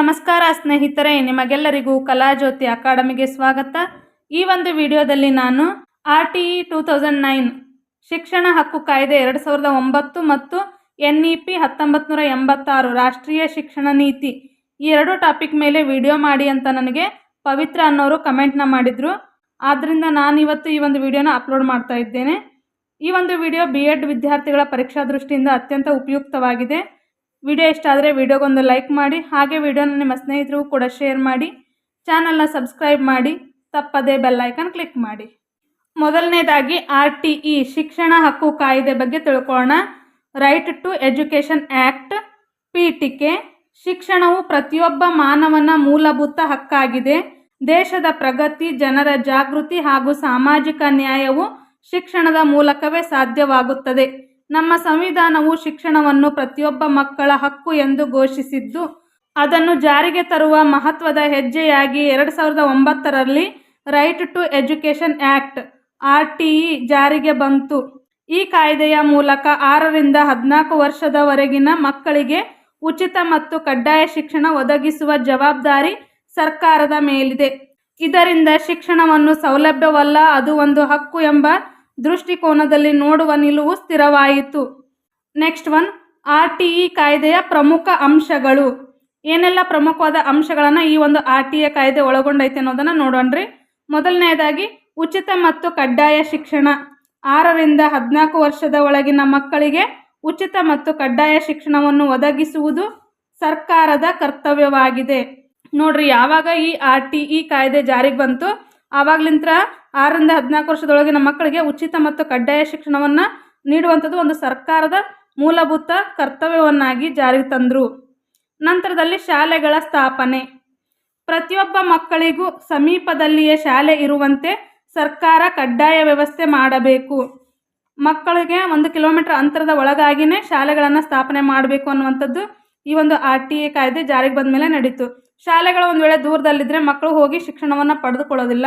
ನಮಸ್ಕಾರ ಸ್ನೇಹಿತರೆ, ನಿಮಗೆಲ್ಲರಿಗೂ ಕಲಾಜ್ಯೋತಿ ಅಕಾಡೆಮಿಗೆ ಸ್ವಾಗತ. ಈ ಒಂದು ವಿಡಿಯೋದಲ್ಲಿ ನಾನು R T E two thousand nine ಶಿಕ್ಷಣ ಹಕ್ಕು ಕಾಯ್ದೆ ಎರಡು ಸಾವಿರದ ಒಂಬತ್ತು ಮತ್ತು ಎನ್ ಇ ಪಿ ಹತ್ತೊಂಬತ್ತು ನೂರ ಎಂಬತ್ತಾರು ರಾಷ್ಟ್ರೀಯ ಶಿಕ್ಷಣ ನೀತಿ. ಈ ಎರಡು ಟಾಪಿಕ್ ಮೇಲೆ ವಿಡಿಯೋ ಮಾಡಿ ಅಂತ ನನಗೆ ಪವಿತ್ರ ಅನ್ನೋರು ಕಮೆಂಟ್ನ ಮಾಡಿದರು. ಆದ್ದರಿಂದ ನಾನು ಇವತ್ತು ಈ ಒಂದು ವಿಡಿಯೋನ ಅಪ್ಲೋಡ್ ಮಾಡ್ತಾ ಇದ್ದೇನೆ. ಈ ಒಂದು ವಿಡಿಯೋ ಬಿ ಎಡ್ ವಿದ್ಯಾರ್ಥಿಗಳ ಪರೀಕ್ಷಾ ದೃಷ್ಟಿಯಿಂದ ಅತ್ಯಂತ ಉಪಯುಕ್ತವಾಗಿದೆ. ವಿಡಿಯೋ ಇಷ್ಟ ಆದರೆ ವಿಡಿಯೋಗೊಂದು ಲೈಕ್ ಮಾಡಿ, ಹಾಗೆ ವಿಡಿಯೋನ ನಿಮ್ಮ ಸ್ನೇಹಿತರಿಗೂ ಕೂಡ ಶೇರ್ ಮಾಡಿ, ಚಾನಲ್ನ ಸಬ್ಸ್ಕ್ರೈಬ್ ಮಾಡಿ, ತಪ್ಪದೇ ಬೆಲ್ಲೈಕನ್ ಕ್ಲಿಕ್ ಮಾಡಿ. ಮೊದಲನೇದಾಗಿ ಆರ್ ಟಿ ಇ, ಶಿಕ್ಷಣ ಹಕ್ಕು ಕಾಯ್ದೆ ಬಗ್ಗೆ ತಿಳ್ಕೊಳ್ಳೋಣ. ರೈಟ್ ಟು ಎಜುಕೇಷನ್ ಆ್ಯಕ್ಟ್ ಪೀಠಿಕೆ, ಶಿಕ್ಷಣವು ಪ್ರತಿಯೊಬ್ಬ ಮಾನವನ ಮೂಲಭೂತ ಹಕ್ಕಾಗಿದೆ. ದೇಶದ ಪ್ರಗತಿ, ಜನರ ಜಾಗೃತಿ ಹಾಗೂ ಸಾಮಾಜಿಕ ನ್ಯಾಯವು ಶಿಕ್ಷಣದ ಮೂಲಕವೇ ಸಾಧ್ಯವಾಗುತ್ತದೆ. ನಮ್ಮ ಸಂವಿಧಾನವು ಶಿಕ್ಷಣವನ್ನು ಪ್ರತಿಯೊಬ್ಬ ಮಕ್ಕಳ ಹಕ್ಕು ಎಂದು ಘೋಷಿಸಿದ್ದು, ಅದನ್ನು ಜಾರಿಗೆ ತರುವ ಮಹತ್ವದ ಹೆಜ್ಜೆಯಾಗಿ ಎರಡು ಸಾವಿರದ ಒಂಬತ್ತರಲ್ಲಿ right to education act R T E ಜಾರಿಗೆ ಬಂತು. ಈ ಕಾಯ್ದೆಯ ಮೂಲಕ ಆರರಿಂದ ಹದಿನಾಲ್ಕು ವರ್ಷದವರೆಗಿನ ಮಕ್ಕಳಿಗೆ ಉಚಿತ ಮತ್ತು ಕಡ್ಡಾಯ ಶಿಕ್ಷಣ ಒದಗಿಸುವ ಜವಾಬ್ದಾರಿ ಸರ್ಕಾರದ ಮೇಲಿದೆ. ಇದರಿಂದ ಶಿಕ್ಷಣವನ್ನು ಸೌಲಭ್ಯವಲ್ಲ, ಅದು ಒಂದು ಹಕ್ಕು ಎಂಬ ದೃಷ್ಟಿಕೋನದಲ್ಲಿ ನೋಡುವ ನಿಲುವು ಸ್ಥಿರವಾಯಿತು. Next one, R T E ಕಾಯ್ದೆಯ ಪ್ರಮುಖ ಅಂಶಗಳು. ಏನೆಲ್ಲ ಪ್ರಮುಖವಾದ ಅಂಶಗಳನ್ನು ಈ ಒಂದು ಆರ್ ಟಿ ಎ ಕಾಯ್ದೆ ಒಳಗೊಂಡೈತೆ ಅನ್ನೋದನ್ನು ನೋಡೋಣ್ರಿ ಮೊದಲನೆಯದಾಗಿ ಉಚಿತ ಮತ್ತು ಕಡ್ಡಾಯ ಶಿಕ್ಷಣ. ಆರರಿಂದ ಹದಿನಾಲ್ಕು ವರ್ಷದ ಒಳಗಿನ ಮಕ್ಕಳಿಗೆ ಉಚಿತ ಮತ್ತು ಕಡ್ಡಾಯ ಶಿಕ್ಷಣವನ್ನು ಒದಗಿಸುವುದು ಸರ್ಕಾರದ ಕರ್ತವ್ಯವಾಗಿದೆ. ನೋಡ್ರಿ, ಯಾವಾಗ ಈ ಆರ್ ಟಿ ಇ ಕಾಯ್ದೆ ಜಾರಿಗೆ ಬಂತು? ಆವಾಗ್ಲಿಂತ್ರ ಆರರಿಂದ ಹದಿನಾಲ್ಕು ವರ್ಷದೊಳಗಿನ ಮಕ್ಕಳಿಗೆ ಉಚಿತ ಮತ್ತು ಕಡ್ಡಾಯ ಶಿಕ್ಷಣವನ್ನು ನೀಡುವಂಥದ್ದು ಒಂದು ಸರ್ಕಾರದ ಮೂಲಭೂತ ಕರ್ತವ್ಯವನ್ನಾಗಿ ಜಾರಿಗೆ ತಂದರು. ನಂತರದಲ್ಲಿ ಶಾಲೆಗಳ ಸ್ಥಾಪನೆ. ಪ್ರತಿಯೊಬ್ಬ ಮಕ್ಕಳಿಗೂ ಸಮೀಪದಲ್ಲಿಯೇ ಶಾಲೆ ಇರುವಂತೆ ಸರ್ಕಾರ ಕಡ್ಡಾಯ ವ್ಯವಸ್ಥೆ ಮಾಡಬೇಕು. ಮಕ್ಕಳಿಗೆ ಒಂದು ಕಿಲೋಮೀಟರ್ ಅಂತರದ ಒಳಗಾಗಿಯೇ ಶಾಲೆಗಳನ್ನು ಸ್ಥಾಪನೆ ಮಾಡಬೇಕು ಅನ್ನುವಂಥದ್ದು ಈ ಒಂದು ಆರ್ ಟಿ ಎ ಕಾಯ್ದೆ ಜಾರಿಗೆ ಬಂದ ಮೇಲೆ ನಡೀತು. ಶಾಲೆಗಳು ಒಂದು ವೇಳೆ ದೂರದಲ್ಲಿದ್ದರೆ ಮಕ್ಕಳು ಹೋಗಿ ಶಿಕ್ಷಣವನ್ನು ಪಡೆದುಕೊಳ್ಳೋದಿಲ್ಲ.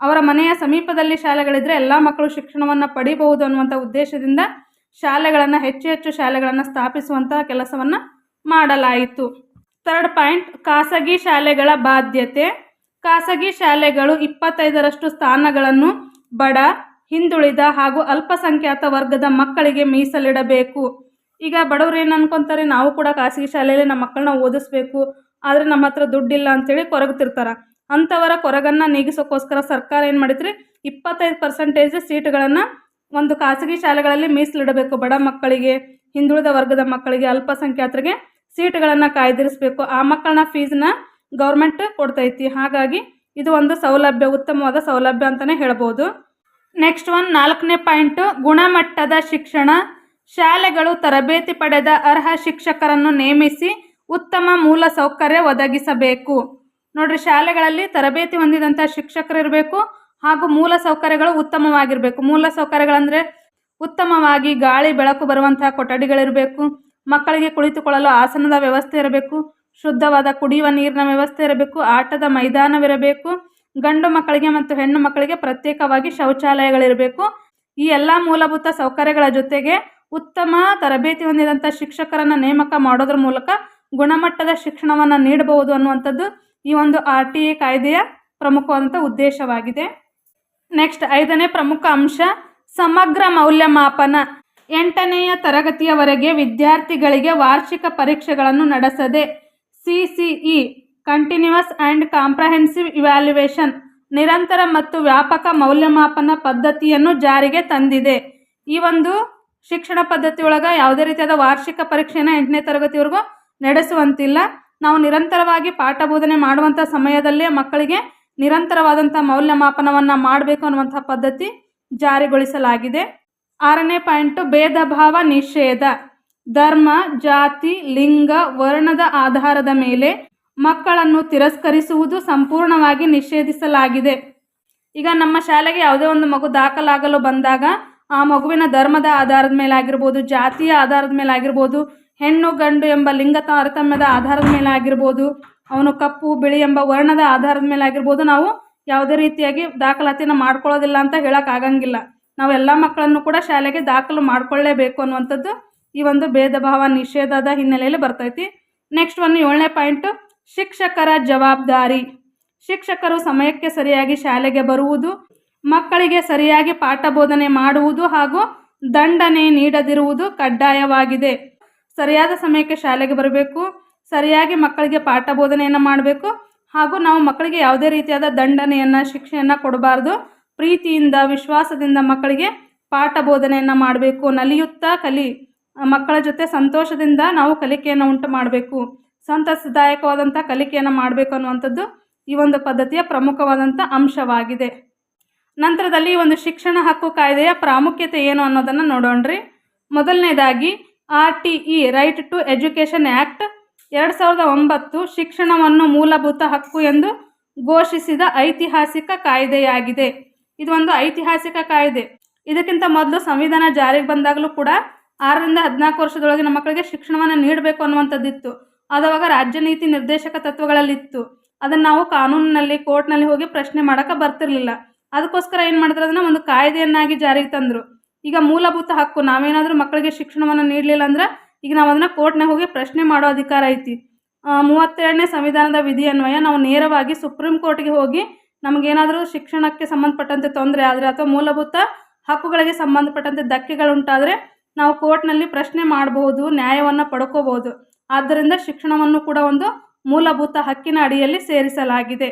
ಅವರ ಮನೆಯ ಸಮೀಪದಲ್ಲಿ ಶಾಲೆಗಳಿದ್ದರೆ ಎಲ್ಲ ಮಕ್ಕಳು ಶಿಕ್ಷಣವನ್ನು ಪಡಿಬಹುದು ಅನ್ನುವಂಥ ಉದ್ದೇಶದಿಂದ ಶಾಲೆಗಳನ್ನು ಹೆಚ್ಚು ಹೆಚ್ಚು ಶಾಲೆಗಳನ್ನು ಸ್ಥಾಪಿಸುವಂತಹ ಕೆಲಸವನ್ನು ಮಾಡಲಾಯಿತು. ಥರ್ಡ್ ಪಾಯಿಂಟ್, ಖಾಸಗಿ ಶಾಲೆಗಳ ಬಾಧ್ಯತೆ. ಖಾಸಗಿ ಶಾಲೆಗಳು ಇಪ್ಪತ್ತೈದರಷ್ಟು ಸ್ಥಾನಗಳನ್ನು ಬಡ, ಹಿಂದುಳಿದ ಹಾಗೂ ಅಲ್ಪಸಂಖ್ಯಾತ ವರ್ಗದ ಮಕ್ಕಳಿಗೆ ಮೀಸಲಿಡಬೇಕು. ಈಗ ಬಡವರು ಏನು ಅನ್ಕೊಂತಾರೆ, ನಾವು ಕೂಡ ಖಾಸಗಿ ಶಾಲೆಯಲ್ಲಿ ನಮ್ಮ ಮಕ್ಕಳನ್ನ ಓದಿಸ್ಬೇಕು, ಆದರೆ ನಮ್ಮ ಹತ್ರ ದುಡ್ಡಿಲ್ಲ ಅಂತೇಳಿ ಕೊರಗ್ತಿರ್ತಾರೆ ಅಂಥವರ ಕೊರಗನ್ನು ನೀಗಿಸೋಕ್ಕೋಸ್ಕರ ಸರ್ಕಾರ ಏನು ಮಾಡಿದ್ರಿ ಇಪ್ಪತ್ತೈದು ಪರ್ಸೆಂಟೇಜ್ ಸೀಟ್ಗಳನ್ನು ಒಂದು ಖಾಸಗಿ ಶಾಲೆಗಳಲ್ಲಿ ಮೀಸಲಿಡಬೇಕು ಬಡ ಮಕ್ಕಳಿಗೆ, ಹಿಂದುಳಿದ ವರ್ಗದ ಮಕ್ಕಳಿಗೆ, ಅಲ್ಪಸಂಖ್ಯಾತರಿಗೆ ಸೀಟ್ಗಳನ್ನು ಕಾಯ್ದಿರಿಸಬೇಕು. ಆ ಮಕ್ಕಳನ್ನ ಫೀಸನ್ನ ಗೌರ್ಮೆಂಟ್ ಕೊಡ್ತೈತಿ. ಹಾಗಾಗಿ ಇದು ಒಂದು ಸೌಲಭ್ಯ, ಉತ್ತಮವಾದ ಸೌಲಭ್ಯ ಅಂತಲೇ ಹೇಳ್ಬೋದು. ನೆಕ್ಸ್ಟ್ ಒನ್ ನಾಲ್ಕನೇ ಪಾಯಿಂಟು ಗುಣಮಟ್ಟದ ಶಿಕ್ಷಣ. ಶಾಲೆಗಳು ತರಬೇತಿ ಪಡೆದ ಅರ್ಹ ಶಿಕ್ಷಕರನ್ನು ನೇಮಿಸಿ ಉತ್ತಮ ಮೂಲ ಸೌಕರ್ಯ ಒದಗಿಸಬೇಕು. ನೋಡ್ರಿ, ಶಾಲೆಗಳಲ್ಲಿ ತರಬೇತಿ ಹೊಂದಿದಂಥ ಶಿಕ್ಷಕರು ಇರಬೇಕು ಹಾಗೂ ಮೂಲ ಸೌಕರ್ಯಗಳು ಉತ್ತಮವಾಗಿರಬೇಕು. ಮೂಲ ಸೌಕರ್ಯಗಳಂದರೆ ಉತ್ತಮವಾಗಿ ಗಾಳಿ, ಬೆಳಕು ಬರುವಂತಹ ಕೊಠಡಿಗಳಿರಬೇಕು, ಮಕ್ಕಳಿಗೆ ಕುಳಿತುಕೊಳ್ಳಲು ಆಸನದ ವ್ಯವಸ್ಥೆ ಇರಬೇಕು, ಶುದ್ಧವಾದ ಕುಡಿಯುವ ನೀರಿನ ವ್ಯವಸ್ಥೆ ಇರಬೇಕು, ಆಟದ ಮೈದಾನವಿರಬೇಕು, ಗಂಡು ಮಕ್ಕಳಿಗೆ ಮತ್ತು ಹೆಣ್ಣು ಮಕ್ಕಳಿಗೆ ಪ್ರತ್ಯೇಕವಾಗಿ ಶೌಚಾಲಯಗಳಿರಬೇಕು. ಈ ಎಲ್ಲ ಮೂಲಭೂತ ಸೌಕರ್ಯಗಳ ಜೊತೆಗೆ ಉತ್ತಮ ತರಬೇತಿ ಹೊಂದಿದಂಥ ಶಿಕ್ಷಕರನ್ನು ನೇಮಕ ಮಾಡೋದ್ರ ಮೂಲಕ ಗುಣಮಟ್ಟದ ಶಿಕ್ಷಣವನ್ನು ನೀಡಬಹುದು ಅನ್ನುವಂಥದ್ದು ಈ ಒಂದು ಆರ್ ಟಿ ಎ ಕಾಯ್ದೆಯ ಪ್ರಮುಖವಾದಂಥ ಉದ್ದೇಶವಾಗಿದೆ. ನೆಕ್ಸ್ಟ್ ಐದನೇ ಪ್ರಮುಖ ಅಂಶ, ಸಮಗ್ರ ಮೌಲ್ಯಮಾಪನ. ಎಂಟನೆಯ ತರಗತಿಯವರೆಗೆ ವಿದ್ಯಾರ್ಥಿಗಳಿಗೆ ವಾರ್ಷಿಕ ಪರೀಕ್ಷೆಗಳನ್ನು ನಡೆಸದೆ C C E continuous and comprehensive evaluation ನಿರಂತರ ಮತ್ತು ವ್ಯಾಪಕ ಮೌಲ್ಯಮಾಪನ ಪದ್ಧತಿಯನ್ನು ಜಾರಿಗೆ ತಂದಿದೆ. ಈ ಒಂದು ಶಿಕ್ಷಣ ಪದ್ಧತಿಯೊಳಗೆ ಯಾವುದೇ ರೀತಿಯಾದ ವಾರ್ಷಿಕ ಪರೀಕ್ಷೆನ ಎಂಟನೇ ತರಗತಿವರೆಗೂ ನಡೆಸುವಂತಿಲ್ಲ. ನಾವು ನಿರಂತರವಾಗಿ ಪಾಠ ಬೋಧನೆ ಮಾಡುವಂಥ ಸಮಯದಲ್ಲೇ ಮಕ್ಕಳಿಗೆ ನಿರಂತರವಾದಂಥ ಮೌಲ್ಯಮಾಪನವನ್ನು ಮಾಡಬೇಕು ಅನ್ನುವಂಥ ಪದ್ಧತಿ ಜಾರಿಗೊಳಿಸಲಾಗಿದೆ. ಆರನೇ ಪಾಯಿಂಟು, ಭೇದ ಭಾವ ನಿಷೇಧ. ಧರ್ಮ, ಜಾತಿ, ಲಿಂಗ, ವರ್ಣದ ಆಧಾರದ ಮೇಲೆ ಮಕ್ಕಳನ್ನು ತಿರಸ್ಕರಿಸುವುದು ಸಂಪೂರ್ಣವಾಗಿ ನಿಷೇಧಿಸಲಾಗಿದೆ. ಈಗ ನಮ್ಮ ಶಾಲೆಗೆ ಯಾವುದೇ ಒಂದು ಮಗು ದಾಖಲಾಗಲು ಬಂದಾಗ ಆ ಮಗುವಿನ ಧರ್ಮದ ಆಧಾರದ ಮೇಲೆ ಆಗಿರ್ಬೋದು ಜಾತಿಯ ಆಧಾರದ ಮೇಲೆ ಆಗಿರ್ಬೋದು ಹೆಣ್ಣು ಗಂಡು ಎಂಬ ಲಿಂಗ ತಾರತಮ್ಯದ ಆಧಾರದ ಮೇಲೆ ಆಗಿರ್ಬೋದು, ಅವನು ಕಪ್ಪು, ಬಿಳಿ ಎಂಬ ವರ್ಣದ ಆಧಾರದ ಮೇಲೆ ಆಗಿರ್ಬೋದು, ನಾವು ಯಾವುದೇ ರೀತಿಯಾಗಿ ದಾಖಲಾತಿಯನ್ನು ಮಾಡ್ಕೊಳ್ಳೋದಿಲ್ಲ ಅಂತ ಹೇಳೋಕ್ಕಾಗಂಗಿಲ್ಲ ನಾವು ಎಲ್ಲ ಮಕ್ಕಳನ್ನು ಕೂಡ ಶಾಲೆಗೆ ದಾಖಲು ಮಾಡಿಕೊಳ್ಳೇಬೇಕು ಅನ್ನುವಂಥದ್ದು ಈ ಒಂದು ಭೇದ ಭಾವ ನಿಷೇಧದ ಹಿನ್ನೆಲೆಯಲ್ಲಿ ಬರ್ತೈತಿ. ನೆಕ್ಸ್ಟ್ ಒಂದು ಏಳನೇ ಪಾಯಿಂಟು ಶಿಕ್ಷಕರ ಜವಾಬ್ದಾರಿ. ಶಿಕ್ಷಕರು ಸಮಯಕ್ಕೆ ಸರಿಯಾಗಿ ಶಾಲೆಗೆ ಬರುವುದು, ಮಕ್ಕಳಿಗೆ ಸರಿಯಾಗಿ ಪಾಠ ಬೋಧನೆ ಮಾಡುವುದು ಹಾಗೂ ದಂಡನೆ ನೀಡದಿರುವುದು ಕಡ್ಡಾಯವಾಗಿದೆ. ಸರಿಯಾದ ಸಮಯಕ್ಕೆ ಶಾಲೆಗೆ ಬರಬೇಕು, ಸರಿಯಾಗಿ ಮಕ್ಕಳಿಗೆ ಪಾಠ ಬೋಧನೆಯನ್ನು ಮಾಡಬೇಕು ಹಾಗೂ ನಾವು ಮಕ್ಕಳಿಗೆ ಯಾವುದೇ ರೀತಿಯಾದ ದಂಡನೆಯನ್ನು, ಶಿಕ್ಷೆಯನ್ನು ಕೊಡಬಾರ್ದು. ಪ್ರೀತಿಯಿಂದ, ವಿಶ್ವಾಸದಿಂದ ಮಕ್ಕಳಿಗೆ ಪಾಠ ಬೋಧನೆಯನ್ನು ಮಾಡಬೇಕು. ನಲಿಯುತ್ತಾ ಕಲಿ, ಮಕ್ಕಳ ಜೊತೆ ಸಂತೋಷದಿಂದ ನಾವು ಕಲಿಕೆಯನ್ನು ಉಂಟು ಮಾಡಬೇಕು. ಸಂತಸದಾಯಕವಾದಂಥ ಕಲಿಕೆಯನ್ನು ಮಾಡಬೇಕು ಅನ್ನುವಂಥದ್ದು ಈ ಒಂದು ಪದ್ಧತಿಯ ಪ್ರಮುಖವಾದಂಥ ಅಂಶವಾಗಿದೆ. ನಂತರದಲ್ಲಿ ಒಂದು ಶಿಕ್ಷಣ ಹಕ್ಕು ಕಾಯ್ದೆಯ ಪ್ರಾಮುಖ್ಯತೆ ಏನು ಅನ್ನೋದನ್ನು ನೋಡೋಣ್ರಿ. ಮೊದಲನೇದಾಗಿ R T E right to education act ಎರಡು ಸಾವಿರದ ಒಂಬತ್ತು ಶಿಕ್ಷಣವನ್ನು ಮೂಲಭೂತ ಹಕ್ಕು ಎಂದು ಘೋಷಿಸಿದ ಐತಿಹಾಸಿಕ ಕಾಯ್ದೆಯಾಗಿದೆ. ಒಂದು ಐತಿಹಾಸಿಕ ಕಾಯ್ದೆ. ಇದಕ್ಕಿಂತ ಮೊದಲು ಸಂವಿಧಾನ ಜಾರಿಗೆ ಬಂದಾಗಲೂ ಕೂಡ ಆರರಿಂದ ಹದಿನಾಲ್ಕು ವರ್ಷದೊಳಗಿನ ಮಕ್ಕಳಿಗೆ ಶಿಕ್ಷಣವನ್ನು ನೀಡಬೇಕು ಅನ್ನುವಂಥದ್ದಿತ್ತು. ಅದವಾಗ ರಾಜ್ಯ ನೀತಿ ನಿರ್ದೇಶಕ ತತ್ವಗಳಲ್ಲಿತ್ತು. ಅದನ್ನು ನಾವು ಕಾನೂನಿನಲ್ಲಿ, ಕೋರ್ಟ್ನಲ್ಲಿ ಹೋಗಿ ಪ್ರಶ್ನೆ ಮಾಡೋಕ್ಕೆ ಬರ್ತಿರಲಿಲ್ಲ. ಅದಕ್ಕೋಸ್ಕರ ಏನು ಮಾಡಿದ್ರು, ಅದನ್ನು ಒಂದು ಕಾಯ್ದೆಯನ್ನಾಗಿ ಜಾರಿಗೆ ತಂದರು. ಈಗ ಮೂಲಭೂತ ಹಕ್ಕು, ನಾವೇನಾದರೂ ಮಕ್ಕಳಿಗೆ ಶಿಕ್ಷಣವನ್ನು ನೀಡಲಿಲ್ಲ ಅಂದ್ರೆ ಈಗ ನಾವು ಅದನ್ನು ಕೋರ್ಟ್ನಾಗ ಹೋಗಿ ಪ್ರಶ್ನೆ ಮಾಡೋ ಅಧಿಕಾರ ಐತಿ. ಮೂವತ್ತೆರಡನೇ ಸಂವಿಧಾನದ ವಿಧಿ ಅನ್ವಯ ನಾವು ನೇರವಾಗಿ ಸುಪ್ರೀಂ ಕೋರ್ಟ್ಗೆ ಹೋಗಿ ನಮಗೇನಾದರೂ ಶಿಕ್ಷಣಕ್ಕೆ ಸಂಬಂಧಪಟ್ಟಂತೆ ತೊಂದರೆ ಆದರೆ ಅಥವಾ ಮೂಲಭೂತ ಹಕ್ಕುಗಳಿಗೆ ಸಂಬಂಧಪಟ್ಟಂತೆ ಧಕ್ಕೆಗಳುಂಟಾದರೆ ನಾವು ಕೋರ್ಟ್ನಲ್ಲಿ ಪ್ರಶ್ನೆ ಮಾಡಬಹುದು ನ್ಯಾಯವನ್ನು ಪಡ್ಕೋಬಹುದು ಆದ್ದರಿಂದ ಶಿಕ್ಷಣವನ್ನು ಕೂಡ ಒಂದು ಮೂಲಭೂತ ಹಕ್ಕಿನ ಅಡಿಯಲ್ಲಿ ಸೇರಿಸಲಾಗಿದೆ.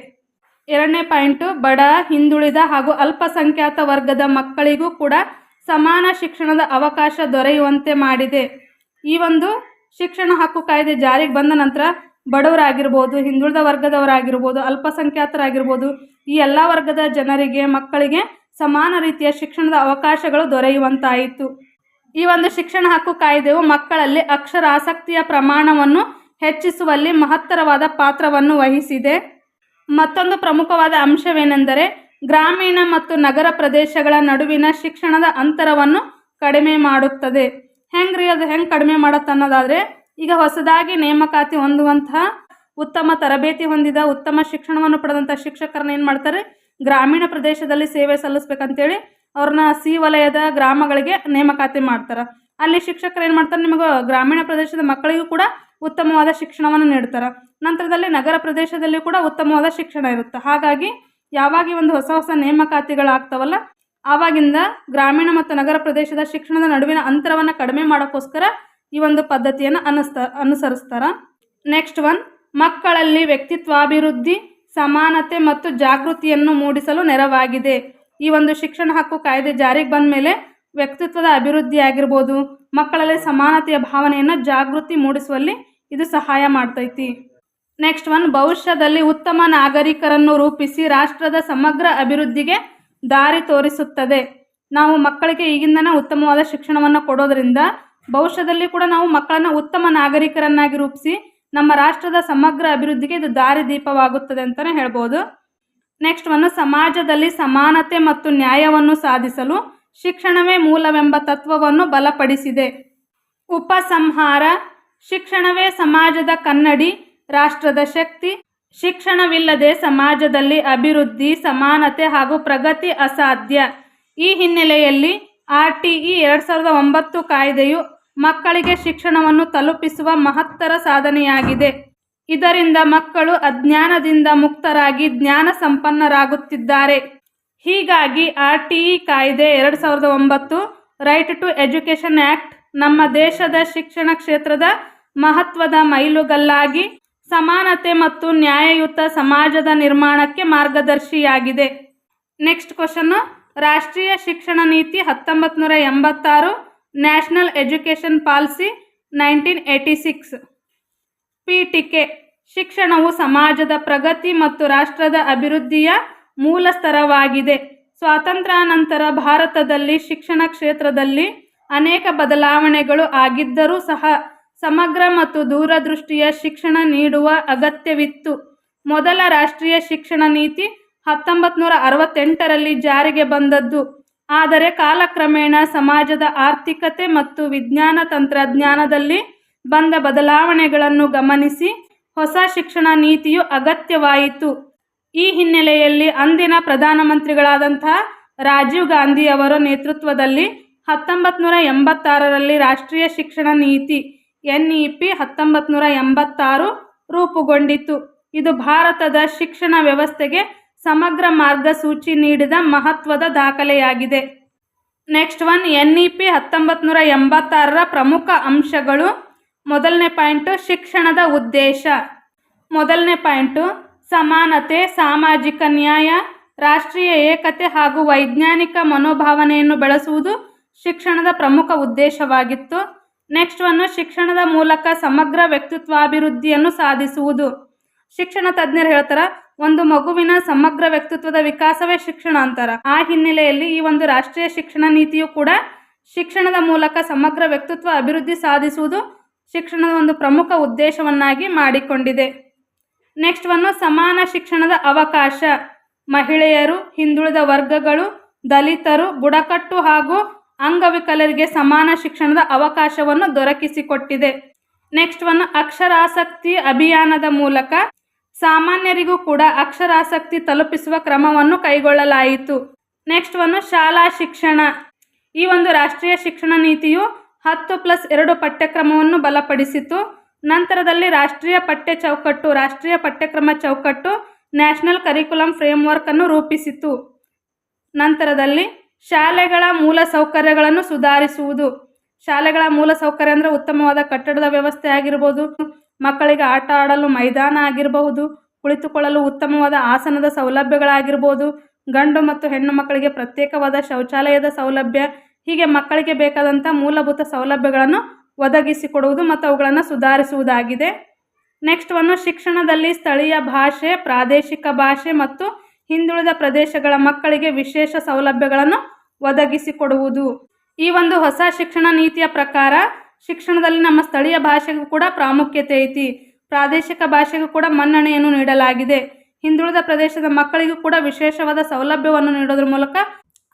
ಎರಡನೇ ಪಾಯಿಂಟು, ಬಡ, ಹಿಂದುಳಿದ ಹಾಗೂ ಅಲ್ಪಸಂಖ್ಯಾತ ವರ್ಗದ ಮಕ್ಕಳಿಗೂ ಕೂಡ ಸಮಾನ ಶಿಕ್ಷಣದ ಅವಕಾಶ ದೊರೆಯುವಂತೆ ಮಾಡಿದೆ. ಈ ಒಂದು ಶಿಕ್ಷಣ ಹಕ್ಕು ಕಾಯ್ದೆ ಜಾರಿಗೆ ಬಂದ ನಂತರ ಬಡವರಾಗಿರ್ಬೋದು, ಹಿಂದುಳಿದ ವರ್ಗದವರಾಗಿರ್ಬೋದು, ಅಲ್ಪಸಂಖ್ಯಾತರಾಗಿರ್ಬೋದು, ಈ ಎಲ್ಲ ವರ್ಗದ ಜನರಿಗೆ, ಮಕ್ಕಳಿಗೆ ಸಮಾನ ರೀತಿಯ ಶಿಕ್ಷಣದ ಅವಕಾಶಗಳು ದೊರೆಯುವಂತಾಯಿತು. ಈ ಒಂದು ಶಿಕ್ಷಣ ಹಕ್ಕು ಕಾಯ್ದೆಯು ಮಕ್ಕಳಲ್ಲಿ ಅಕ್ಷರಾಸಕ್ತಿಯ ಪ್ರಮಾಣವನ್ನು ಹೆಚ್ಚಿಸುವಲ್ಲಿ ಮಹತ್ತರವಾದ ಪಾತ್ರವನ್ನು ವಹಿಸಿದೆ. ಮತ್ತೊಂದು ಪ್ರಮುಖವಾದ ಅಂಶವೇನೆಂದರೆ ಗ್ರಾಮೀಣ ಮತ್ತು ನಗರ ಪ್ರದೇಶಗಳ ನಡುವಿನ ಶಿಕ್ಷಣದ ಅಂತರವನ್ನು ಕಡಿಮೆ ಮಾಡುತ್ತದೆ. ಹೆಂಗ್ರಿ? ಅದು ಹೆಂಗೆ ಕಡಿಮೆ ಮಾಡುತ್ತೆ ಅನ್ನೋದಾದರೆ, ಈಗ ಹೊಸದಾಗಿ ನೇಮಕಾತಿ ಹೊಂದುವಂತಹ ಉತ್ತಮ ತರಬೇತಿ ಹೊಂದಿದ ಉತ್ತಮ ಶಿಕ್ಷಣವನ್ನು ಪಡೆದಂಥ ಶಿಕ್ಷಕರನ್ನ ಏನು ಮಾಡ್ತಾರೆ? ಗ್ರಾಮೀಣ ಪ್ರದೇಶದಲ್ಲಿ ಸೇವೆ ಸಲ್ಲಿಸ್ಬೇಕಂತೇಳಿ ಅವ್ರನ್ನ ಸಿ ವಲಯದ ಗ್ರಾಮಗಳಿಗೆ ನೇಮಕಾತಿ ಮಾಡ್ತಾರೆ. ಅಲ್ಲಿ ಶಿಕ್ಷಕರು ಏನು ಮಾಡ್ತಾರೆ? ನಿಮಗೆ ಗ್ರಾಮೀಣ ಪ್ರದೇಶದ ಮಕ್ಕಳಿಗೂ ಕೂಡ ಉತ್ತಮವಾದ ಶಿಕ್ಷಣವನ್ನು ನೀಡ್ತಾರೆ. ನಂತರದಲ್ಲಿ ನಗರ ಪ್ರದೇಶದಲ್ಲಿ ಕೂಡ ಉತ್ತಮವಾದ ಶಿಕ್ಷಣ ಇರುತ್ತೆ. ಹಾಗಾಗಿ ಯಾವಾಗ ಒಂದು ಹೊಸ ಹೊಸ ನೇಮಕಾತಿಗಳಾಗ್ತಾವಲ್ಲ, ಆವಾಗಿಂದ ಗ್ರಾಮೀಣ ಮತ್ತು ನಗರ ಪ್ರದೇಶದ ಶಿಕ್ಷಣದ ನಡುವಿನ ಅಂತರವನ್ನು ಕಡಿಮೆ ಮಾಡೋಕ್ಕೋಸ್ಕರ ಈ ಒಂದು ಪದ್ಧತಿಯನ್ನು ಅನುಸ್ತಾ, ಅನುಸರಿಸ್ತಾರೆ. ನೆಕ್ಸ್ಟ್ ಒನ್ ಮಕ್ಕಳಲ್ಲಿ ವ್ಯಕ್ತಿತ್ವಾಭಿವೃದ್ಧಿ, ಸಮಾನತೆ ಮತ್ತು ಜಾಗೃತಿಯನ್ನು ಮೂಡಿಸಲು ನೆರವಾಗಿದೆ. ಈ ಒಂದು ಶಿಕ್ಷಣ ಹಕ್ಕು ಕಾಯ್ದೆ ಜಾರಿಗೆ ಬಂದ ಮೇಲೆ ವ್ಯಕ್ತಿತ್ವದ ಅಭಿವೃದ್ಧಿ ಆಗಿರ್ಬೋದು, ಮಕ್ಕಳಲ್ಲಿ ಸಮಾನತೆಯ ಭಾವನೆಯನ್ನು ಜಾಗೃತಿ ಮೂಡಿಸುವಲ್ಲಿ ಇದು ಸಹಾಯ ಮಾಡ್ತೈತಿ. ನೆಕ್ಸ್ಟ್ ಒನ್ ಭವಿಷ್ಯದಲ್ಲಿ ಉತ್ತಮ ನಾಗರಿಕರನ್ನು ರೂಪಿಸಿ ರಾಷ್ಟ್ರದ ಸಮಗ್ರ ಅಭಿವೃದ್ಧಿಗೆ ದಾರಿ ತೋರಿಸುತ್ತದೆ. ನಾವು ಮಕ್ಕಳಿಗೆ ಈಗಿಂದನೇ ಉತ್ತಮವಾದ ಶಿಕ್ಷಣವನ್ನು ಕೊಡೋದ್ರಿಂದ ಭವಿಷ್ಯದಲ್ಲಿ ಕೂಡ ನಾವು ಮಕ್ಕಳನ್ನು ಉತ್ತಮ ನಾಗರಿಕರನ್ನಾಗಿ ರೂಪಿಸಿ ನಮ್ಮ ರಾಷ್ಟ್ರದ ಸಮಗ್ರ ಅಭಿವೃದ್ಧಿಗೆ ಇದು ದಾರಿದೀಪವಾಗುತ್ತದೆ ಅಂತಲೇ ಹೇಳ್ಬೋದು. ನೆಕ್ಸ್ಟ್ ಒಂದು ಸಮಾಜದಲ್ಲಿ ಸಮಾನತೆ ಮತ್ತು ನ್ಯಾಯವನ್ನು ಸಾಧಿಸಲು ಶಿಕ್ಷಣವೇ ಮೂಲವೆಂಬ ತತ್ವವನ್ನು ಬಲಪಡಿಸಿದೆ. ಉಪಸಂಹಾರ, ಶಿಕ್ಷಣವೇ ಸಮಾಜದ ಕನ್ನಡಿ ರಾಷ್ಟ್ರದ ಶಕ್ತಿ, ಶಿಕ್ಷಣವಿಲ್ಲದೆ ಸಮಾಜದಲ್ಲಿ ಅಭಿವೃದ್ಧಿ, ಸಮಾನತೆ ಹಾಗೂ ಪ್ರಗತಿ ಅಸಾಧ್ಯ. ಈ ಹಿನ್ನೆಲೆಯಲ್ಲಿ ಆರ್ ಟಿ ಇ ಎರಡು ಸಾವಿರದ ಒಂಬತ್ತು ಕಾಯ್ದೆಯು ಮಕ್ಕಳಿಗೆ ಶಿಕ್ಷಣವನ್ನು ತಲುಪಿಸುವ ಮಹತ್ತರ ಸಾಧನೆಯಾಗಿದೆ. ಇದರಿಂದ ಮಕ್ಕಳು ಅಜ್ಞಾನದಿಂದ ಮುಕ್ತರಾಗಿ ಜ್ಞಾನ ಸಂಪನ್ನರಾಗುತ್ತಿದ್ದಾರೆ. ಹೀಗಾಗಿ ಆರ್ ಟಿ ಇ ಕಾಯ್ದೆ ಎರಡು ಸಾವಿರದ ಒಂಬತ್ತು ರೈಟ್ ಟು ಎಜುಕೇಷನ್ ಆ್ಯಕ್ಟ್ ನಮ್ಮ ದೇಶದ ಶಿಕ್ಷಣ ಕ್ಷೇತ್ರದ ಮಹತ್ವದ ಮೈಲುಗಲ್ಲಾಗಿ ಸಮಾನತೆ ಮತ್ತು ನ್ಯಾಯಯುತ ಸಮಾಜದ ನಿರ್ಮಾಣಕ್ಕೆ ಮಾರ್ಗದರ್ಶಿಯಾಗಿದೆ. ನೆಕ್ಸ್ಟ್ ಕ್ವಶನ್ನು ರಾಷ್ಟ್ರೀಯ ಶಿಕ್ಷಣ ನೀತಿ ಹತ್ತೊಂಬತ್ತು ನೂರ ಎಂಬತ್ತಾರು national education policy nineteen eighty six ಪೀಠಿಕೆ ಶಿಕ್ಷಣವು ಸಮಾಜದ ಪ್ರಗತಿ ಮತ್ತು ರಾಷ್ಟ್ರದ ಅಭಿವೃದ್ಧಿಯ ಮೂಲ ಸ್ತರವಾಗಿದೆ. ಸ್ವಾತಂತ್ರ್ಯಾನಂತರ ಭಾರತದಲ್ಲಿ ಶಿಕ್ಷಣ ಕ್ಷೇತ್ರದಲ್ಲಿ ಅನೇಕ ಬದಲಾವಣೆಗಳು ಆಗಿದ್ದರೂ ಸಹ ಸಮಗ್ರ ಮತ್ತು ದೂರದೃಷ್ಟಿಯ ಶಿಕ್ಷಣ ನೀಡುವ ಅಗತ್ಯವಿತ್ತು. ಮೊದಲ ರಾಷ್ಟ್ರೀಯ ಶಿಕ್ಷಣ ನೀತಿ ಹತ್ತೊಂಬತ್ತು ನೂರ ಅರವತ್ತೆಂಟರಲ್ಲಿ ಜಾರಿಗೆ ಬಂದದ್ದು. ಆದರೆ ಕಾಲಕ್ರಮೇಣ ಸಮಾಜದ ಆರ್ಥಿಕತೆ ಮತ್ತು ವಿಜ್ಞಾನ ತಂತ್ರಜ್ಞಾನದಲ್ಲಿ ಬಂದ ಬದಲಾವಣೆಗಳನ್ನು ಗಮನಿಸಿ ಹೊಸ ಶಿಕ್ಷಣ ನೀತಿಯು ಅಗತ್ಯವಾಯಿತು. ಈ ಹಿನ್ನೆಲೆಯಲ್ಲಿ ಅಂದಿನ ಪ್ರಧಾನಮಂತ್ರಿಗಳಾದಂತಹ ರಾಜೀವ್ ಗಾಂಧಿಯವರ ನೇತೃತ್ವದಲ್ಲಿ ಹತ್ತೊಂಬತ್ತು ನೂರ ಎಂಬತ್ತಾರರಲ್ಲಿ ರಾಷ್ಟ್ರೀಯ ಶಿಕ್ಷಣ ನೀತಿ ಎನ್ ಇ ಪಿ ಹತ್ತೊಂಬತ್ತು ನೂರ ಎಂಬತ್ತಾರು ರೂಪುಗೊಂಡಿತು ಇದು ಭಾರತದ ಶಿಕ್ಷಣ ವ್ಯವಸ್ಥೆಗೆ ಸಮಗ್ರ ಮಾರ್ಗಸೂಚಿ ನೀಡಿದ ಮಹತ್ವದ ದಾಖಲೆಯಾಗಿದೆ. Next one N E P ಹತ್ತೊಂಬತ್ತು ನೂರ ಎಂಬತ್ತಾರರ ಪ್ರಮುಖ ಅಂಶಗಳು. ಮೊದಲನೇ ಪಾಯಿಂಟು, ಶಿಕ್ಷಣದ ಉದ್ದೇಶ. ಮೊದಲನೇ ಪಾಯಿಂಟು, ಸಮಾನತೆ, ಸಾಮಾಜಿಕ ನ್ಯಾಯ, ರಾಷ್ಟ್ರೀಯ ಏಕತೆ ಹಾಗೂ ವೈಜ್ಞಾನಿಕ ಮನೋಭಾವನೆಯನ್ನು ಬೆಳೆಸುವುದು ಶಿಕ್ಷಣದ ಪ್ರಮುಖ ಉದ್ದೇಶವಾಗಿತ್ತು. ನೆಕ್ಸ್ಟ್ ಒಂದು ಶಿಕ್ಷಣದ ಮೂಲಕ ಸಮಗ್ರ ವ್ಯಕ್ತಿತ್ವಾಭಿವೃದ್ಧಿಯನ್ನು ಸಾಧಿಸುವುದು. ಶಿಕ್ಷಣ ತಜ್ಞರು ಹೇಳ್ತಾರೆ, ಒಂದು ಮಗುವಿನ ಸಮಗ್ರ ವ್ಯಕ್ತಿತ್ವದ ವಿಕಾಸವೇ ಶಿಕ್ಷಣ ಅಂತಾರ. ಆ ಹಿನ್ನೆಲೆಯಲ್ಲಿ ಈ ಒಂದು ರಾಷ್ಟ್ರೀಯ ಶಿಕ್ಷಣ ನೀತಿಯು ಕೂಡ ಶಿಕ್ಷಣದ ಮೂಲಕ ಸಮಗ್ರ ವ್ಯಕ್ತಿತ್ವ ಅಭಿವೃದ್ಧಿ ಸಾಧಿಸುವುದು ಶಿಕ್ಷಣದ ಒಂದು ಪ್ರಮುಖ ಉದ್ದೇಶವನ್ನಾಗಿ ಮಾಡಿಕೊಂಡಿದೆ. ನೆಕ್ಸ್ಟ್ ಒಂದು ಸಮಾನ ಶಿಕ್ಷಣದ ಅವಕಾಶ. ಮಹಿಳೆಯರು, ಹಿಂದುಳಿದ ವರ್ಗಗಳು, ದಲಿತರು, ಬುಡಕಟ್ಟು ಹಾಗೂ ಅಂಗವಿಕಲರಿಗೆ ಸಮಾನ ಶಿಕ್ಷಣದ ಅವಕಾಶವನ್ನು ದೊರಕಿಸಿಕೊಟ್ಟಿದೆ. ನೆಕ್ಸ್ಟ್ ಒನ್ ಅಕ್ಷರಾಸಕ್ತಿ ಅಭಿಯಾನದ ಮೂಲಕ ಸಾಮಾನ್ಯರಿಗೂ ಕೂಡ ಅಕ್ಷರಾಸಕ್ತಿ ತಲುಪಿಸುವ ಕ್ರಮವನ್ನು ಕೈಗೊಳ್ಳಲಾಯಿತು. ನೆಕ್ಸ್ಟ್ ಒಂದು ಶಾಲಾ ಶಿಕ್ಷಣ. ಈ ಒಂದು ರಾಷ್ಟ್ರೀಯ ಶಿಕ್ಷಣ ನೀತಿಯು ಹತ್ತು ಪ್ಲಸ್ ಎರಡು ಪಠ್ಯಕ್ರಮವನ್ನು ಬಲಪಡಿಸಿತು. ನಂತರದಲ್ಲಿ ರಾಷ್ಟ್ರೀಯ ಪಠ್ಯ ಚೌಕಟ್ಟು, ರಾಷ್ಟ್ರೀಯ ಪಠ್ಯಕ್ರಮ ಚೌಕಟ್ಟು, ನ್ಯಾಷನಲ್ ಕರಿಕ್ಯುಲಮ್ ಫ್ರೇಮ್ವರ್ಕ್ ಅನ್ನು ರೂಪಿಸಿತು. ನಂತರದಲ್ಲಿ ಶಾಲೆಗಳ ಮೂಲ ಸೌಕರ್ಯಗಳನ್ನು ಸುಧಾರಿಸುವುದು. ಶಾಲೆಗಳ ಮೂಲ ಸೌಕರ್ಯ ಅಂದರೆ ಉತ್ತಮವಾದ ಕಟ್ಟಡದ ವ್ಯವಸ್ಥೆ ಆಗಿರ್ಬೋದು, ಮಕ್ಕಳಿಗೆ ಆಟ ಆಡಲು ಮೈದಾನ ಆಗಿರಬಹುದು, ಕುಳಿತುಕೊಳ್ಳಲು ಉತ್ತಮವಾದ ಆಸನದ ಸೌಲಭ್ಯಗಳಾಗಿರ್ಬೋದು, ಗಂಡು ಮತ್ತು ಹೆಣ್ಣು ಮಕ್ಕಳಿಗೆ ಪ್ರತ್ಯೇಕವಾದ ಶೌಚಾಲಯದ ಸೌಲಭ್ಯ, ಹೀಗೆ ಮಕ್ಕಳಿಗೆ ಬೇಕಾದಂಥ ಮೂಲಭೂತ ಸೌಲಭ್ಯಗಳನ್ನು ಒದಗಿಸಿಕೊಡುವುದು ಮತ್ತು ಅವುಗಳನ್ನು ಸುಧಾರಿಸುವುದಾಗಿದೆ. ನೆಕ್ಸ್ಟ್ ಒಂದು ಶಿಕ್ಷಣದಲ್ಲಿ ಸ್ಥಳೀಯ ಭಾಷೆ, ಪ್ರಾದೇಶಿಕ ಭಾಷೆ ಮತ್ತು ಹಿಂದುಳಿದ ಪ್ರದೇಶಗಳ ಮಕ್ಕಳಿಗೆ ವಿಶೇಷ ಸೌಲಭ್ಯಗಳನ್ನು ಒದಗಿಸಿಕೊಡುವುದು. ಈ ಒಂದು ಹೊಸ ಶಿಕ್ಷಣ ನೀತಿಯ ಪ್ರಕಾರ ಶಿಕ್ಷಣದಲ್ಲಿ ನಮ್ಮ ಸ್ಥಳೀಯ ಭಾಷೆಗೂ ಕೂಡ ಪ್ರಾಮುಖ್ಯತೆ ಐತಿ. ಪ್ರಾದೇಶಿಕ ಭಾಷೆಗೂ ಕೂಡ ಮನ್ನಣೆಯನ್ನು ನೀಡಲಾಗಿದೆ. ಹಿಂದುಳಿದ ಪ್ರದೇಶದ ಮಕ್ಕಳಿಗೂ ಕೂಡ ವಿಶೇಷವಾದ ಸೌಲಭ್ಯವನ್ನು ನೀಡೋದ್ರ ಮೂಲಕ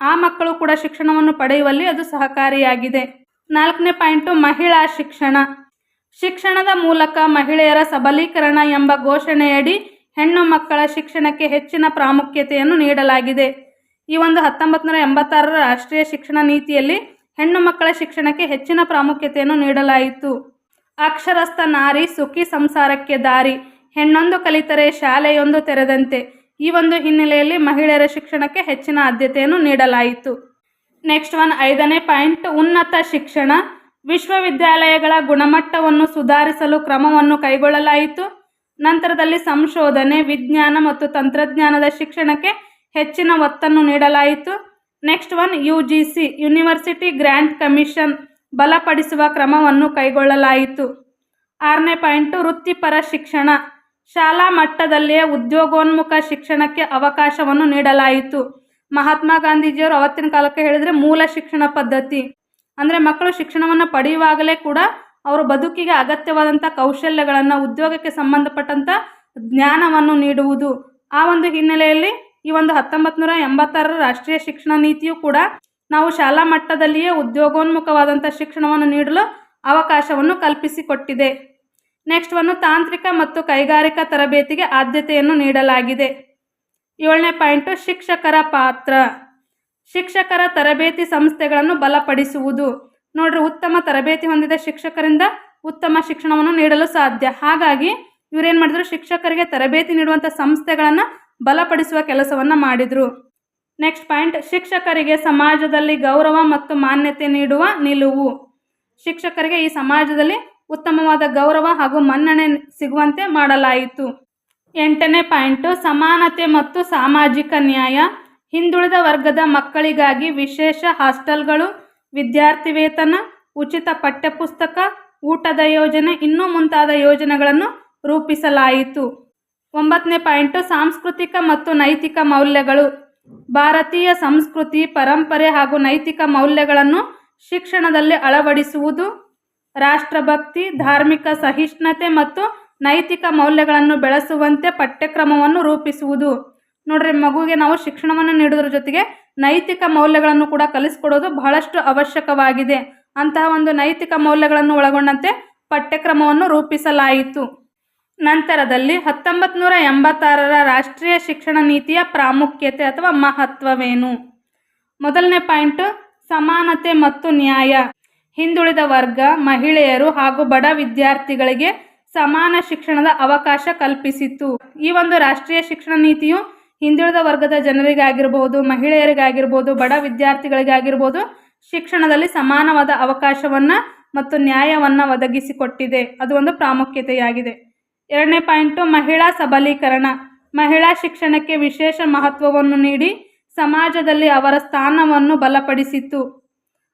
ಆ ಮಕ್ಕಳು ಕೂಡ ಶಿಕ್ಷಣವನ್ನು ಪಡೆಯುವಲ್ಲಿ ಅದು ಸಹಕಾರಿಯಾಗಿದೆ. ನಾಲ್ಕನೇ ಪಾಯಿಂಟು, ಮಹಿಳಾ ಶಿಕ್ಷಣ. ಶಿಕ್ಷಣದ ಮೂಲಕ ಮಹಿಳೆಯರ ಸಬಲೀಕರಣ ಎಂಬ ಘೋಷಣೆಯಡಿ ಹೆಣ್ಣು ಮಕ್ಕಳ ಶಿಕ್ಷಣಕ್ಕೆ ಹೆಚ್ಚಿನ ಪ್ರಾಮುಖ್ಯತೆಯನ್ನು ನೀಡಲಾಗಿದೆ. ಈ ಒಂದು ಹತ್ತೊಂಬತ್ತು ಎಂಬತ್ತಾರರ ರಾಷ್ಟ್ರೀಯ ಶಿಕ್ಷಣ ನೀತಿಯಲ್ಲಿ ಹೆಣ್ಣು ಮಕ್ಕಳ ಶಿಕ್ಷಣಕ್ಕೆ ಹೆಚ್ಚಿನ ಪ್ರಾಮುಖ್ಯತೆಯನ್ನು ನೀಡಲಾಯಿತು. ಅಕ್ಷರಸ್ಥ ನಾರಿ ಸುಖಿ ಸಂಸಾರಕ್ಕೆ ದಾರಿ. ಹೆಣ್ಣೊಂದು ಕಲಿತರೆ ಶಾಲೆಯೊಂದು ತೆರೆದಂತೆ. ಈ ಒಂದು ಹಿನ್ನೆಲೆಯಲ್ಲಿ ಮಹಿಳೆಯರ ಶಿಕ್ಷಣಕ್ಕೆ ಹೆಚ್ಚಿನ ಆದ್ಯತೆಯನ್ನು ನೀಡಲಾಯಿತು. ನೆಕ್ಸ್ಟ್ ಒನ್, ಐದನೇ ಪಾಯಿಂಟ್, ಉನ್ನತ ಶಿಕ್ಷಣ. ವಿಶ್ವವಿದ್ಯಾಲಯಗಳ ಗುಣಮಟ್ಟವನ್ನು ಸುಧಾರಿಸಲು ಕ್ರಮವನ್ನು ಕೈಗೊಳ್ಳಲಾಯಿತು. ನಂತರದಲ್ಲಿ ಸಂಶೋಧನೆ, ವಿಜ್ಞಾನ ಮತ್ತು ತಂತ್ರಜ್ಞಾನದ ಶಿಕ್ಷಣಕ್ಕೆ ಹೆಚ್ಚಿನ ಒತ್ತನ್ನು ನೀಡಲಾಯಿತು. Next one U G C university grant commission ಬಲಪಡಿಸುವ ಕ್ರಮವನ್ನು ಕೈಗೊಳ್ಳಲಾಯಿತು. ಆರನೇ ಪಾಯಿಂಟು, ವೃತ್ತಿಪರ ಶಿಕ್ಷಣ. ಶಾಲಾ ಮಟ್ಟದಲ್ಲಿಯೇ ಉದ್ಯೋಗೋನ್ಮುಖ ಶಿಕ್ಷಣಕ್ಕೆ ಅವಕಾಶವನ್ನು ನೀಡಲಾಯಿತು. ಮಹಾತ್ಮ ಗಾಂಧೀಜಿಯವರು ಅವತ್ತಿನ ಕಾಲಕ್ಕೆ ಹೇಳಿದರೆ ಮೂಲ ಶಿಕ್ಷಣ ಪದ್ಧತಿ. ಅಂದರೆ ಮಕ್ಕಳು ಶಿಕ್ಷಣವನ್ನು ಪಡೆಯುವಾಗಲೇ ಕೂಡ ಅವರು ಬದುಕಿಗೆ ಅಗತ್ಯವಾದಂಥ ಕೌಶಲ್ಯಗಳನ್ನು ಉದ್ಯೋಗಕ್ಕೆ ಸಂಬಂಧಪಟ್ಟಂಥ ಜ್ಞಾನವನ್ನು ನೀಡುವುದು. ಆ ಒಂದು ಹಿನ್ನೆಲೆಯಲ್ಲಿ ಈ ಒಂದು ಹತ್ತೊಂಬತ್ತು ನೂರ ಎಂಬತ್ತಾರರ ರಾಷ್ಟ್ರೀಯ ಶಿಕ್ಷಣ ನೀತಿಯು ಕೂಡ ನಾವು ಶಾಲಾ ಮಟ್ಟದಲ್ಲಿಯೇ ಉದ್ಯೋಗೋನ್ಮುಖವಾದಂಥ ಶಿಕ್ಷಣವನ್ನು ನೀಡಲು ಅವಕಾಶವನ್ನು ಕಲ್ಪಿಸಿಕೊಟ್ಟಿದೆ. ನೆಕ್ಸ್ಟ್ ಒಂದು ತಾಂತ್ರಿಕ ಮತ್ತು ಕೈಗಾರಿಕಾ ತರಬೇತಿಗೆ ಆದ್ಯತೆಯನ್ನು ನೀಡಲಾಗಿದೆ. ಏಳನೇ ಪಾಯಿಂಟು ಶಿಕ್ಷಕರ ಪಾತ್ರ. ಶಿಕ್ಷಕರ ತರಬೇತಿ ಸಂಸ್ಥೆಗಳನ್ನು ಬಲಪಡಿಸುವುದು. ನೋಡ್ರಿ, ಉತ್ತಮ ತರಬೇತಿ ಹೊಂದಿದ ಶಿಕ್ಷಕರಿಂದ ಉತ್ತಮ ಶಿಕ್ಷಣವನ್ನು ನೀಡಲು ಸಾಧ್ಯ. ಹಾಗಾಗಿ ಇವರೇನು ಮಾಡಿದ್ರು, ಶಿಕ್ಷಕರಿಗೆ ತರಬೇತಿ ನೀಡುವಂಥ ಸಂಸ್ಥೆಗಳನ್ನು ಬಲಪಡಿಸುವ ಕೆಲಸವನ್ನು ಮಾಡಿದರು. ನೆಕ್ಸ್ಟ್ ಪಾಯಿಂಟ್, ಶಿಕ್ಷಕರಿಗೆ ಸಮಾಜದಲ್ಲಿ ಗೌರವ ಮತ್ತು ಮಾನ್ಯತೆ ನೀಡುವ ನಿಲುವು. ಶಿಕ್ಷಕರಿಗೆ ಈ ಸಮಾಜದಲ್ಲಿ ಉತ್ತಮವಾದ ಗೌರವ ಹಾಗೂ ಮನ್ನಣೆ ಸಿಗುವಂತೆ ಮಾಡಲಾಯಿತು. ಎಂಟನೇ ಪಾಯಿಂಟು, ಸಮಾನತೆ ಮತ್ತು ಸಾಮಾಜಿಕ ನ್ಯಾಯ. ಹಿಂದುಳಿದ ವರ್ಗದ ಮಕ್ಕಳಿಗಾಗಿ ವಿಶೇಷ ಹಾಸ್ಟೆಲ್ಗಳು ವಿದ್ಯಾರ್ಥಿ ವೇತನ ಉಚಿತ ಪಠ್ಯಪುಸ್ತಕ, ಊಟದ ಯೋಜನೆ, ಇನ್ನೂ ಮುಂತಾದ ಯೋಜನೆಗಳನ್ನು ರೂಪಿಸಲಾಯಿತು. ಒಂಬತ್ತನೇ ಪಾಯಿಂಟು, ಸಾಂಸ್ಕೃತಿಕ ಮತ್ತು ನೈತಿಕ ಮೌಲ್ಯಗಳು. ಭಾರತೀಯ ಸಂಸ್ಕೃತಿ, ಪರಂಪರೆ ಹಾಗೂ ನೈತಿಕ ಮೌಲ್ಯಗಳನ್ನು ಶಿಕ್ಷಣದಲ್ಲಿ ಅಳವಡಿಸುವುದು, ರಾಷ್ಟ್ರಭಕ್ತಿ, ಧಾರ್ಮಿಕ ಸಹಿಷ್ಣುತೆ ಮತ್ತು ನೈತಿಕ ಮೌಲ್ಯಗಳನ್ನು ಬೆಳೆಸುವಂತೆ ಪಠ್ಯಕ್ರಮವನ್ನು ರೂಪಿಸುವುದು. ನೋಡ್ರಿ, ಮಗುವಿಗೆ ನಾವು ಶಿಕ್ಷಣವನ್ನು ನೀಡೋದ್ರ ಜೊತೆಗೆ ನೈತಿಕ ಮೌಲ್ಯಗಳನ್ನು ಕೂಡ ಕಲಿಸ್ಕೊಡೋದು ಬಹಳಷ್ಟು ಅವಶ್ಯಕವಾಗಿದೆ. ಅಂತಹ ಒಂದು ನೈತಿಕ ಮೌಲ್ಯಗಳನ್ನು ಒಳಗೊಂಡಂತೆ ಪಠ್ಯಕ್ರಮವನ್ನು ರೂಪಿಸಲಾಯಿತು. ನಂತರದಲ್ಲಿ ಹತ್ತೊಂಬತ್ತು ನೂರ ಎಂಬತ್ತಾರರ ರಾಷ್ಟ್ರೀಯ ಶಿಕ್ಷಣ ನೀತಿಯ ಪ್ರಾಮುಖ್ಯತೆ ಅಥವಾ ಮಹತ್ವವೇನು? ಮೊದಲನೇ ಪಾಯಿಂಟ್, ಸಮಾನತೆ ಮತ್ತು ನ್ಯಾಯ. ಹಿಂದುಳಿದ ವರ್ಗ, ಮಹಿಳೆಯರು ಹಾಗೂ ಬಡ ವಿದ್ಯಾರ್ಥಿಗಳಿಗೆ ಸಮಾನ ಶಿಕ್ಷಣದ ಅವಕಾಶ ಕಲ್ಪಿಸಿತು ಈ ಒಂದು ರಾಷ್ಟ್ರೀಯ ಶಿಕ್ಷಣ ನೀತಿಯು ಹಿಂದುಳಿದ ವರ್ಗದ ಜನರಿಗಾಗಿರ್ಬೋದು, ಮಹಿಳೆಯರಿಗಾಗಿರ್ಬೋದು, ಬಡ ವಿದ್ಯಾರ್ಥಿಗಳಿಗಾಗಿರ್ಬೋದು ಶಿಕ್ಷಣದಲ್ಲಿ ಸಮಾನವಾದ ಅವಕಾಶವನ್ನು ಮತ್ತು ನ್ಯಾಯವನ್ನು ಒದಗಿಸಿಕೊಟ್ಟಿದೆ. ಅದು ಒಂದು ಪ್ರಾಮುಖ್ಯತೆಯಾಗಿದೆ. ಎರಡನೇ ಪಾಯಿಂಟು, ಮಹಿಳಾ ಸಬಲೀಕರಣ. ಮಹಿಳಾ ಶಿಕ್ಷಣಕ್ಕೆ ವಿಶೇಷ ಮಹತ್ವವನ್ನು ನೀಡಿ ಸಮಾಜದಲ್ಲಿ ಅವರ ಸ್ಥಾನವನ್ನು ಬಲಪಡಿಸಿತು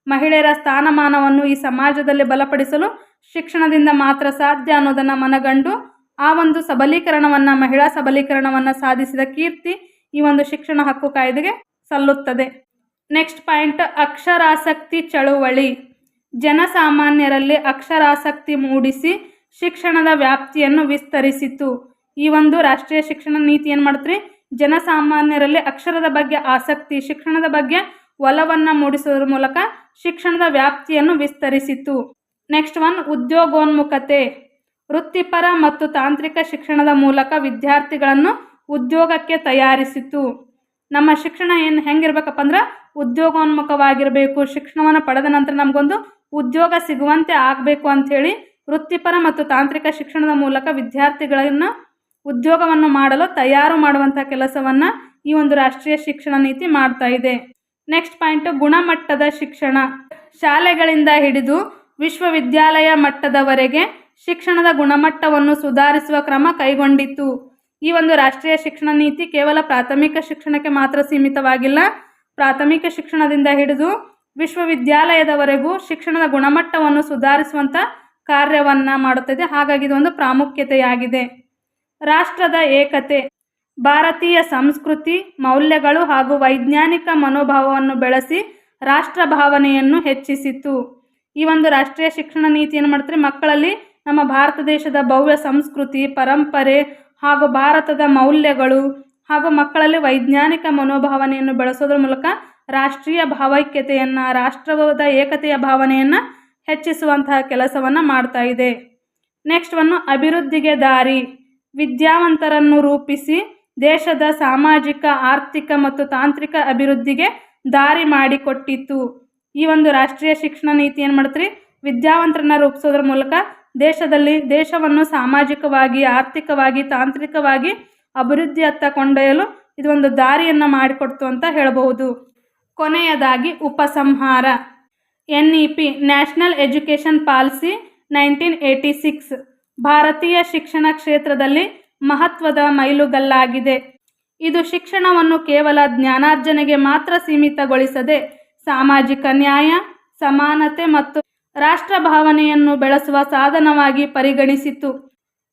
ಮಹಿಳೆಯರ ಸ್ಥಾನಮಾನವನ್ನು ಈ ಸಮಾಜದಲ್ಲಿ ಬಲಪಡಿಸಲು ಶಿಕ್ಷಣದಿಂದ ಮಾತ್ರ ಸಾಧ್ಯ ಅನ್ನೋದನ್ನು ಮನಗಂಡು ಆ ಒಂದು ಸಬಲೀಕರಣವನ್ನು, ಮಹಿಳಾ ಸಬಲೀಕರಣವನ್ನು ಸಾಧಿಸಿದ ಕೀರ್ತಿ ಈ ಒಂದು ಶಿಕ್ಷಣ ಹಕ್ಕು ಕಾಯ್ದೆಗೆ ಸಲ್ಲುತ್ತದೆ. ನೆಕ್ಸ್ಟ್ ಪಾಯಿಂಟ್, ಅಕ್ಷರಾಸಕ್ತಿ ಚಳುವಳಿ. ಜನಸಾಮಾನ್ಯರಲ್ಲಿ ಅಕ್ಷರಾಸಕ್ತಿ ಮೂಡಿಸಿ ಶಿಕ್ಷಣದ ವ್ಯಾಪ್ತಿಯನ್ನು ವಿಸ್ತರಿಸಿತು. ಈ ಒಂದು ರಾಷ್ಟ್ರೀಯ ಶಿಕ್ಷಣ ನೀತಿ ಏನು ಮಾಡ್ತ್ರಿ? ಜನಸಾಮಾನ್ಯರಲ್ಲಿ ಅಕ್ಷರದ ಬಗ್ಗೆ ಆಸಕ್ತಿ, ಶಿಕ್ಷಣದ ಬಗ್ಗೆ ಒಲವನ್ನು ಮೂಡಿಸೋದ್ರ ಮೂಲಕ ಶಿಕ್ಷಣದ ವ್ಯಾಪ್ತಿಯನ್ನು ವಿಸ್ತರಿಸಿತು. ನೆಕ್ಸ್ಟ್ ಒನ್, ಉದ್ಯೋಗೋನ್ಮುಖತೆ. ವೃತ್ತಿಪರ ಮತ್ತು ತಾಂತ್ರಿಕ ಶಿಕ್ಷಣದ ಮೂಲಕ ವಿದ್ಯಾರ್ಥಿಗಳನ್ನು ಉದ್ಯೋಗಕ್ಕೆ ತಯಾರಿಸಿತು. ನಮ್ಮ ಶಿಕ್ಷಣ ಏನು ಹೆಂಗಿರ್ಬೇಕಪ್ಪ ಅಂದ್ರೆ ಉದ್ಯೋಗೋನ್ಮುಖವಾಗಿರಬೇಕು. ಶಿಕ್ಷಣವನ್ನು ಪಡೆದ ನಂತರ ನಮಗೊಂದು ಉದ್ಯೋಗ ಸಿಗುವಂತೆ ಆಗಬೇಕು ಅಂಥೇಳಿ ವೃತ್ತಿಪರ ಮತ್ತು ತಾಂತ್ರಿಕ ಶಿಕ್ಷಣದ ಮೂಲಕ ವಿದ್ಯಾರ್ಥಿಗಳನ್ನು ಉದ್ಯೋಗವನ್ನು ಮಾಡಲು ತಯಾರು ಮಾಡುವಂಥ ಕೆಲಸವನ್ನು ಈ ಒಂದು ರಾಷ್ಟ್ರೀಯ ಶಿಕ್ಷಣ ನೀತಿ ಮಾಡ್ತಾ ಇದೆ. ನೆಕ್ಸ್ಟ್ ಪಾಯಿಂಟು ಗುಣಮಟ್ಟದ ಶಿಕ್ಷಣ. ಶಾಲೆಗಳಿಂದ ಹಿಡಿದು ವಿಶ್ವವಿದ್ಯಾಲಯ ಮಟ್ಟದವರೆಗೆ ಶಿಕ್ಷಣದ ಗುಣಮಟ್ಟವನ್ನು ಸುಧಾರಿಸುವ ಕ್ರಮ ಕೈಗೊಂಡಿತು ಈ ಒಂದು ರಾಷ್ಟ್ರೀಯ ಶಿಕ್ಷಣ ನೀತಿ ಕೇವಲ ಪ್ರಾಥಮಿಕ ಶಿಕ್ಷಣಕ್ಕೆ ಮಾತ್ರ ಸೀಮಿತವಾಗಿಲ್ಲ. ಪ್ರಾಥಮಿಕ ಶಿಕ್ಷಣದಿಂದ ಹಿಡಿದು ವಿಶ್ವವಿದ್ಯಾಲಯದವರೆಗೂ ಶಿಕ್ಷಣದ ಗುಣಮಟ್ಟವನ್ನು ಸುಧಾರಿಸುವಂಥ ಕಾರ್ಯವನ್ನು ಮಾಡುತ್ತದೆ. ಹಾಗಾಗಿ ಇದೊಂದು ಪ್ರಾಮುಖ್ಯತೆಯಾಗಿದೆ. ರಾಷ್ಟ್ರದ ಏಕತೆ, ಭಾರತೀಯ ಸಂಸ್ಕೃತಿ, ಮೌಲ್ಯಗಳು ಹಾಗೂ ವೈಜ್ಞಾನಿಕ ಮನೋಭಾವವನ್ನು ಬೆಳೆಸಿ ರಾಷ್ಟ್ರ ಭಾವನೆಯನ್ನು ಹೆಚ್ಚಿಸಿತು. ಈ ಒಂದು ರಾಷ್ಟ್ರೀಯ ಶಿಕ್ಷಣ ನೀತಿ ಏನು ಮಾಡ್ತಾರೆ? ಮಕ್ಕಳಲ್ಲಿ ನಮ್ಮ ಭಾರತ ದೇಶದ ಭವ್ಯ ಸಂಸ್ಕೃತಿ, ಪರಂಪರೆ ಹಾಗೂ ಭಾರತದ ಮೌಲ್ಯಗಳು ಹಾಗೂ ಮಕ್ಕಳಲ್ಲಿ ವೈಜ್ಞಾನಿಕ ಮನೋಭಾವನೆಯನ್ನು ಬೆಳೆಸೋದ್ರ ಮೂಲಕ ರಾಷ್ಟ್ರೀಯ ಭಾವೈಕ್ಯತೆಯನ್ನು, ರಾಷ್ಟ್ರದ ಏಕತೆಯ ಭಾವನೆಯನ್ನು ಹೆಚ್ಚಿಸುವಂತಹ ಕೆಲಸವನ್ನು ಮಾಡ್ತಾ ಇದೆ. ನೆಕ್ಸ್ಟ್ ಒಂದು ಅಭಿವೃದ್ಧಿಗೆ ದಾರಿ. ವಿದ್ಯಾವಂತರನ್ನು ರೂಪಿಸಿ ದೇಶದ ಸಾಮಾಜಿಕ, ಆರ್ಥಿಕ ಮತ್ತು ತಾಂತ್ರಿಕ ಅಭಿವೃದ್ಧಿಗೆ ದಾರಿ ಮಾಡಿಕೊಟ್ಟಿತ್ತು. ಈ ಒಂದು ರಾಷ್ಟ್ರೀಯ ಶಿಕ್ಷಣ ನೀತಿ ಏನು ಮಾಡ್ತೀರಿ? ವಿದ್ಯಾವಂತರನ್ನ ರೂಪಿಸೋದ್ರ ಮೂಲಕ ದೇಶದಲ್ಲಿ ದೇಶವನ್ನು ಸಾಮಾಜಿಕವಾಗಿ, ಆರ್ಥಿಕವಾಗಿ, ತಾಂತ್ರಿಕವಾಗಿ ಅಭಿವೃದ್ಧಿಯತ್ತ ಕೊಂಡೊಯ್ಯಲು ಇದು ಒಂದು ದಾರಿಯನ್ನು ಮಾಡಿಕೊಡ್ತು ಅಂತ ಹೇಳಬಹುದು. ಕೊನೆಯದಾಗಿ ಉಪಸಂಹಾರ. N E P national education policy nineteen eighty six ಭಾರತೀಯ ಶಿಕ್ಷಣ ಕ್ಷೇತ್ರದಲ್ಲಿ ಮಹತ್ವದ ಮೈಲುಗಲ್ಲಾಗಿದೆ. ಇದು ಶಿಕ್ಷಣವನ್ನು ಕೇವಲ ಜ್ಞಾನಾರ್ಜನೆಗೆ ಮಾತ್ರ ಸೀಮಿತಗೊಳಿಸದೆ ಸಾಮಾಜಿಕ ನ್ಯಾಯ, ಸಮಾನತೆ ಮತ್ತು ರಾಷ್ಟ್ರ ಭಾವನೆಯನ್ನು ಬೆಳೆಸುವ ಸಾಧನವಾಗಿ ಪರಿಗಣಿಸಿತು.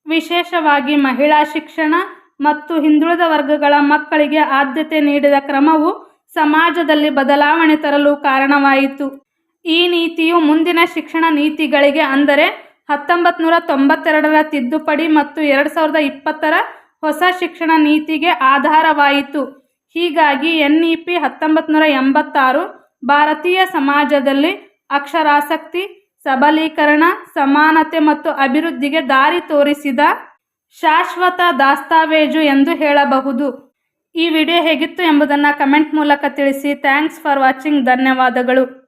ವಿಶೇಷವಾಗಿ ಮಹಿಳಾ ಶಿಕ್ಷಣ ಮತ್ತು ಹಿಂದುಳಿದ ವರ್ಗಗಳ ಮಕ್ಕಳಿಗೆ ಆದ್ಯತೆ ನೀಡಿದ ಕ್ರಮವು ಸಮಾಜದಲ್ಲಿ ಬದಲಾವಣೆ ತರಲು ಕಾರಣವಾಯಿತು. ಈ ನೀತಿಯು ಮುಂದಿನ ಶಿಕ್ಷಣ ನೀತಿಗಳಿಗೆ ಅಂದರೆ ಹತ್ತೊಂಬತ್ತು ನೂರ ತೊಂಬತ್ತೆರಡರ ತಿದ್ದುಪಡಿ ಮತ್ತು ಎರಡು ಸಾವಿರದ ಇಪ್ಪತ್ತರ ಹೊಸ ಶಿಕ್ಷಣ ನೀತಿಗೆ ಆಧಾರವಾಯಿತು. ಹೀಗಾಗಿ ಎನ್ ಇ ಪಿ ಹತ್ತೊಂಬತ್ತು ಎಂಬತ್ತಾರು ಭಾರತೀಯ ಸಮಾಜದಲ್ಲಿ ಅಕ್ಷರಾಸಕ್ತಿ, ಸಬಲೀಕರಣ, ಸಮಾನತೆ ಮತ್ತು ಅಭಿವೃದ್ಧಿಗೆ ದಾರಿ ತೋರಿಸಿದ ಶಾಶ್ವತ ದಾಸ್ತಾವೇಜು ಎಂದು ಹೇಳಬಹುದು. ಈ ವಿಡಿಯೋ ಹೇಗಿತ್ತು ಎಂಬುದನ್ನು ಕಮೆಂಟ್ ಮೂಲಕ ತಿಳಿಸಿ. Thanks for watching. ಧನ್ಯವಾದಗಳು.